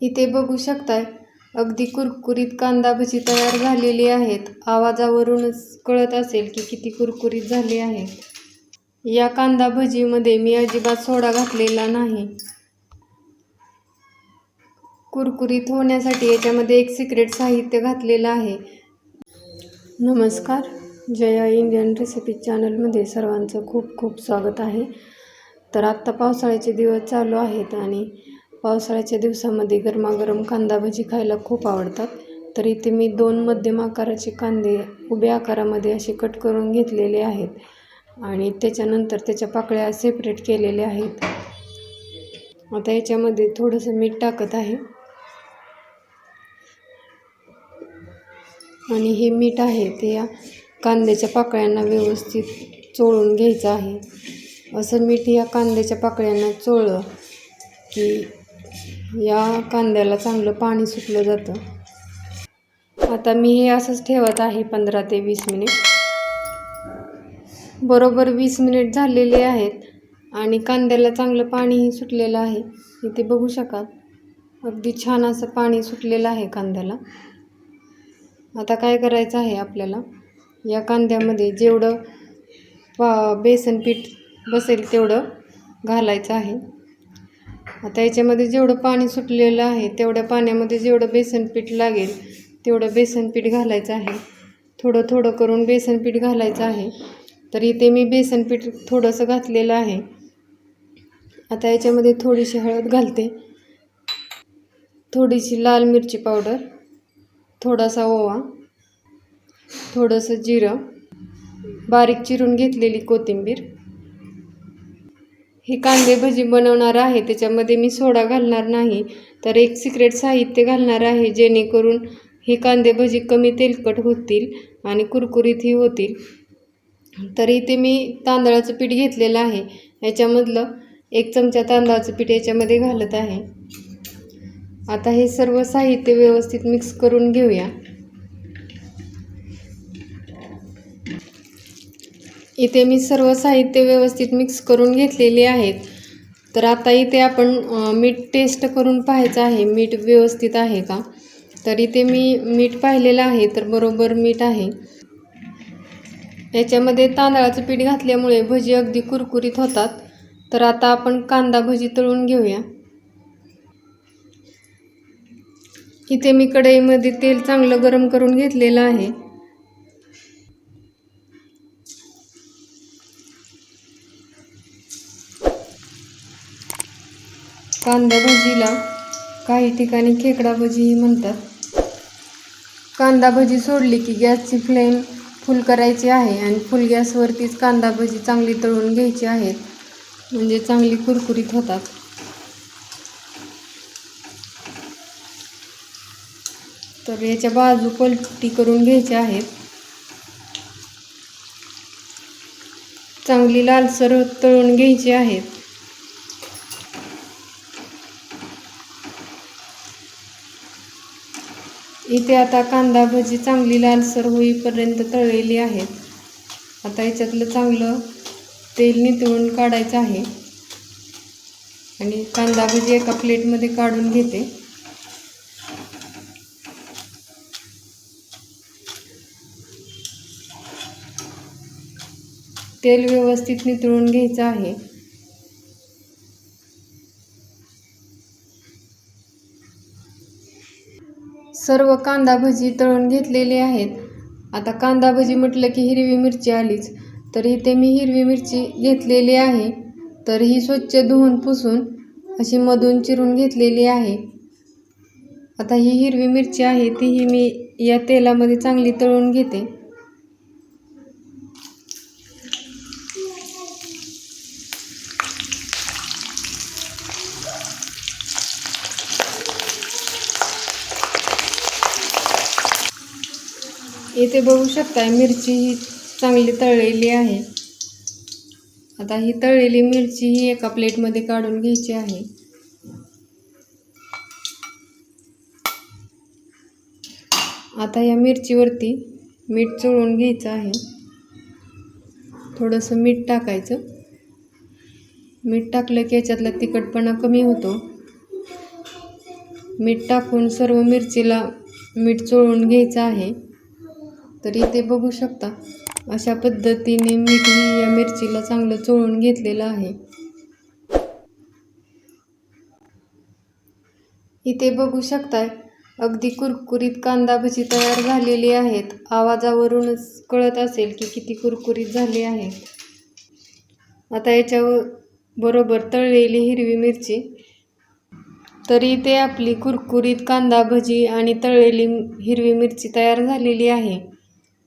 इथे बघू शकताय. अगदी कुरकुरीत कांदा भजी तयार झालेली आहेत. आवाजावरूनच कळत असेल की किती कुरकुरीत झाली आहे या कांदा भजीमध्ये मी अजिबात सोडा घातलेला नाही. कुरकुरीत होण्यासाठी याच्यामध्ये एक सिक्रेट साहित्य घातलेलं आहे. नमस्कार. जया इंडियन रेसिपी चॅनलमध्ये सर्वांचं खूप खूप स्वागत आहे. तर आत्ता पावसाळ्याचे दिवस चालू आहेत आणि पावसाळ्याच्या दिवसामध्ये गरमागरम कांदा भजी खायला खूप आवडतात. तर इथे मी दोन मध्यम आकाराचे कांदे उभ्या आकारामध्ये असे कट करून घेतलेले आहेत आणि त्याच्यानंतर त्याच्या पाकळ्या सेपरेट केलेल्या आहेत. आता याच्यामध्ये थोडंसं मीठ टाकत आहे. आणि हे मीठ आहे ते या कांद्याच्या पाकळ्यांना व्यवस्थित चोळून घ्यायचं आहे. असं मीठ या कांद्याच्या पाकळ्यांना चोळलं की या कांद्याला चांगलं पाणी सुटलं जातं. आता मी हे असंच ठेवत आहे पंधरा ते वीस मिनिट. बरोबर वीस मिनिट झालेले आहेत आणि कांद्याला चांगलं पाणीही सुटलेलं आहे. इथे बघू शकाल. अगदी छान असं पाणी सुटलेलं आहे कांद्याला. आता काय करायचं आहे आपल्याला? या कांद्यामध्ये जेवढं पा बेसन पीठ बसेल तेवढं घालायचं आहे. आता याच्यामध्ये जेवढं पाणी सुटलेलं आहे तेवढ्या पाण्यामध्ये जेवढं बेसनपीठ लागेल तेवढं बेसनपीठ घालायचं आहे. थोडं थोडं करून बेसनपीठ घालायचं आहे. तर इथे मी बेसनपीठ थोडंसं घातलेलं आहे. आता याच्यामध्ये थोडीशी हळद घालते. थोडीशी लाल मिरची पावडर थोडासा ओवा थोडंसं जिरं बारीक चिरून घेतलेली कोथिंबीर हे कांदे भजी बनवणार आहे त्याच्यामध्ये मी सोडा घालणार नाही. तर एक सिक्रेट साहित्य घालणार आहे जेणेकरून हे कांदे भजी कमी तेलकट होतील आणि कुरकुरीतही होतील. तर इथे मी तांदळाचं पीठ घेतलेलं आहे. याच्यामधलं एक चमचा तांदळाचं पीठ याच्यामध्ये घालत आहे. आता हे सर्व साहित्य व्यवस्थित मिक्स करून घेऊया. इथे मी सर्व साहित्य व्यवस्थित मिक्स करून घेतलेले आहेत. तर आता इथे आपण मीठ टेस्ट करून पाहायचं आहे. मीठ व्यवस्थित आहे का? तर इथे मी मीठ पाहिलेलं आहे तर बरोबर मीठ आहे. याच्यामध्ये तांदळाचं पीठ घातल्यामुळे भजी अगदी कुरकुरीत होतात. तर आता आपण कांदा भजी तळून घेऊया. इथे मी कढईमध्ये तेल चांगलं गरम करून घेतलेलं आहे. कांदा भजीला काही ठिकाणी खेकडा भजीही म्हणतात. कांदा भजी सोडली की गॅसची फ्लेम फुल करायची आहे आणि फुल गॅसवरतीच कांदा भजी चांगली तळून घ्यायची आहेत. म्हणजे चांगली कुरकुरीत होतात. तर याच्या बाजू पलटी करून घ्यायच्या आहेत. चांगली लालसर तळून घ्यायची आहेत. इथे आता कांदा भजी चांगली लालसर होईपर्यंत तळलेली आहेत. आता याच्यातलं चांगलं तेल नितळून काढायचं आहे. आणि कांदा भजी एका प्लेटमध्ये काढून घेते. तेल व्यवस्थित नितळून घ्यायचं आहे. सर्व कांदा भजी तळून घेतलेली आहेत. आता कांदा भजी म्हटलं की हिरवी मिरची आलीच. तर इथे मी हिरवी मिरची घेतलेली आहे. तर ही स्वच्छ धुवून पुसून अशी मधून चिरून घेतलेली आहे. आता ही हिरवी मिरची आहे तीही मी या तेलामध्ये चांगली तळून घेते. इथे बघू शकता मिरची ही चांगली तळलेली आहे. आता ही तळलेली मिरची ही एका प्लेटमध्ये काढून घ्यायची आहे. आता या मिरचीवरती मीठ चोळून घ्यायचं आहे. थोडंसं मीठ टाकायचं. मीठ टाकलं की याच्यातला तिखटपणा कमी होतो. मीठ टाकून सर्व मिरचीला मीठ चोळून घ्यायचं आहे. तर इथे बघू शकता. अशा पद्धतीने मीठ ही या मिरचीला चांगलं चोळून घेतलेलं आहे. इथे बघू शकताय अगदी कुरकुरीत कांदा भजी तयार झालेली आहेत. आवाजावरूनच कळत असेल की किती कुरकुरीत झाली आहेत आता याच्यावर बरोबर तळलेली हिरवी मिरची. तरी इथे आपली कुरकुरीत कांदा भजी आणि तळलेली हिरवी मिरची तयार झालेली आहे.